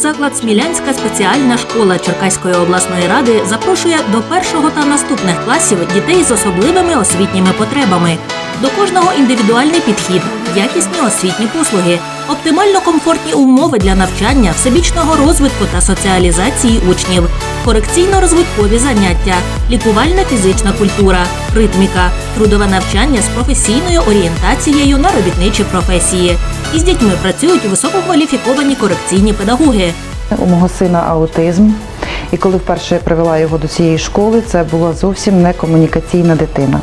заклад Смілянська спеціальна школа Черкаської обласної ради запрошує до першого та наступних класів дітей з особливими освітніми потребами. До кожного індивідуальний підхід, якісні освітні послуги, оптимально комфортні умови для навчання, всебічного розвитку та соціалізації учнів, корекційно-розвиткові заняття, лікувальна фізична культура, ритміка, трудове навчання з професійною орієнтацією на робітничі професії. Із дітьми працюють висококваліфіковані корекційні педагоги. У мого сина аутизм. І коли вперше я привела його до цієї школи, це була зовсім не комунікаційна дитина.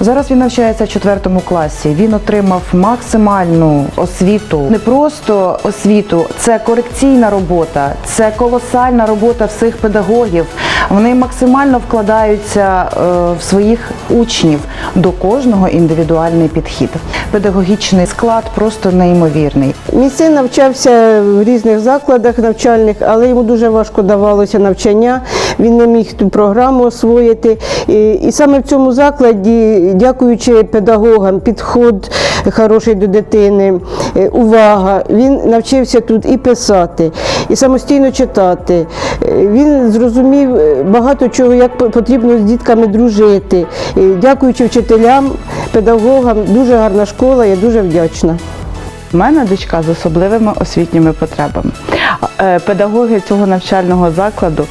Зараз він навчається в четвертому класі. Він отримав максимальну освіту, не просто освіту, це корекційна робота, це колосальна робота всіх педагогів. Вони максимально вкладаються е, в своїх учнів до кожного індивідуальний підхід. Педагогічний склад просто неймовірний. Мій син навчався в різних закладах навчальних, але йому дуже важко давалося навчання. Він не міг ту програму освоїти. І, і саме в цьому закладі, дякуючи педагогам, підход хороший до дитини, е, увага, він навчився тут і писати, і самостійно читати. Е, Він зрозумів е, багато чого, як потрібно з дітками дружити. Дякуючи вчителям, педагогам, дуже гарна школа, я дуже вдячна. У мене дочка з особливими освітніми потребами. Педагоги цього навчального закладу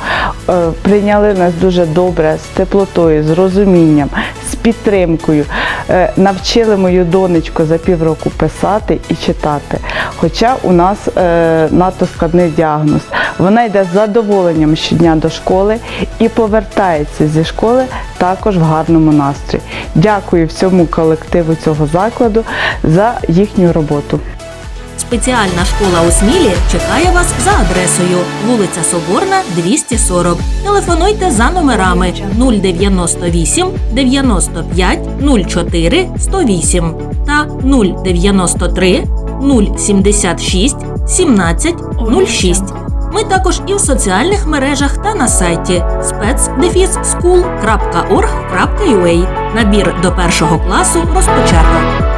прийняли нас дуже добре, з теплотою, з розумінням, з підтримкою. Е, Навчили мою донечку за півроку писати і читати. Хоча у нас е, надто складний діагноз. Вона йде з задоволенням щодня до школи і повертається зі школи також в гарному настрої. Дякую всьому колективу цього закладу за їхню роботу. Спеціальна школа у Смілі чекає вас за адресою вулиця Соборна, 240. Телефонуйте за номерами 098 95 04 108 та 093 076 17 06. Ми також і в соціальних мережах та на сайті spetsdefisschool.org.ua. Набір до першого класу розпочато.